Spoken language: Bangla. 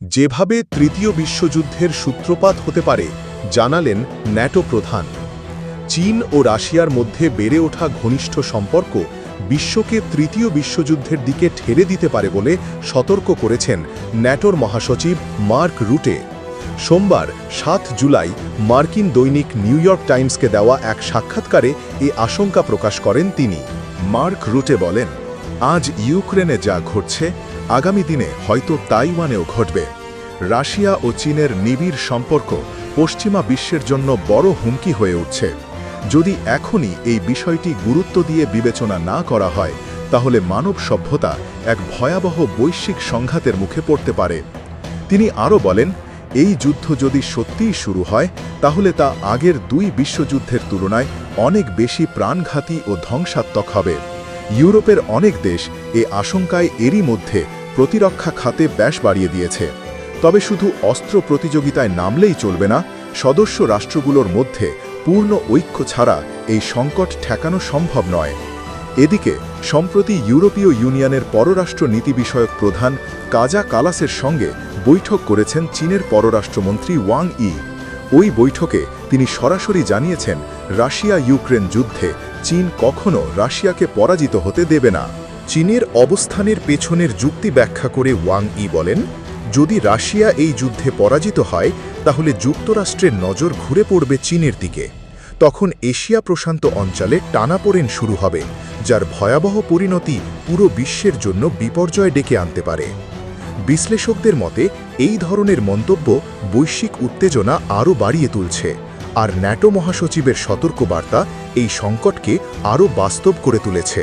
যেভাবে তৃতীয় বিশ্বযুদ্ধের সূত্রপাত হতে পারে, জানালেন ন্যাটো প্রধান। চীন ও রাশিয়ার মধ্যে বেড়ে ওঠা ঘনিষ্ঠ সম্পর্ক বিশ্বকে তৃতীয় বিশ্বযুদ্ধের দিকে ঠেলে দিতে পারে বলে সতর্ক করেছেন ন্যাটোর মহাসচিব মার্ক রুটে। সোমবার, সাত জুলাই, মার্কিন দৈনিক নিউ ইয়র্ক টাইমসকে দেওয়া এক সাক্ষাৎকারে এ আশঙ্কা প্রকাশ করেন তিনি। মার্ক রুটে বলেন, আজ ইউক্রেনে যা ঘটছে আগামী দিনে হয়তো তাইওয়ানেও ঘটবে। রাশিয়া ও চীনের নিবিড় সম্পর্ক পশ্চিমা বিশ্বের জন্য বড় হুমকি হয়ে উঠছে। যদি এখনই এই বিষয়টি গুরুত্ব দিয়ে বিবেচনা না করা হয়, তাহলে মানব সভ্যতা এক ভয়াবহ বৈশ্বিক সংঘাতের মুখে পড়তে পারে। তিনি আরও বলেন, এই যুদ্ধ যদি সত্যিই শুরু হয়, তাহলে তা আগের দুই বিশ্বযুদ্ধের তুলনায় অনেক বেশি প্রাণঘাতী ও ধ্বংসাত্মক হবে। ইউরোপের অনেক দেশ এ আশঙ্কায় এরই মধ্যে প্রতিরক্ষা খাতে ব্যাস বাড়িয়ে দিয়েছে। তবে শুধু অস্ত্র প্রতিযোগিতায় নামলেই চলবে না, সদস্য রাষ্ট্রগুলোর মধ্যে পূর্ণ ঐক্য ছাড়া এই সংকট ঠেকানো সম্ভব নয়। এদিকে, সম্প্রতি ইউরোপীয় ইউনিয়নের পররাষ্ট্র নীতি বিষয়ক প্রধান কাজা কালাসের সঙ্গে বৈঠক করেছেন চীনের পররাষ্ট্রমন্ত্রী ওয়াং ই। ওই বৈঠকে তিনি সরাসরি জানিয়েছেন রাশিয়া ইউক্রেন যুদ্ধে চীন কখনো রাশিয়াকে পরাজিত হতে দেবে না। চীনের অবস্থানের পেছনের যুক্তি ব্যাখ্যা করে ওয়াং ই বলেন, যদি রাশিয়া এই যুদ্ধে পরাজিত হয়, তাহলে যুক্তরাষ্ট্রের নজর ঘুরে পড়বে চীনের দিকে। তখন এশিয়া প্রশান্ত অঞ্চলে টানাপোড়েন শুরু হবে, যার ভয়াবহ পরিণতি পুরো বিশ্বের জন্য বিপর্যয় ডেকে আনতে পারে। বিশ্লেষকদের মতে, এই ধরনের মন্তব্য বৈশ্বিক উত্তেজনা আরও বাড়িয়ে তুলছে, আর ন্যাটো মহাসচিবের সতর্কবার্তা এই সংকটকে আরও বাস্তব করে তুলেছে।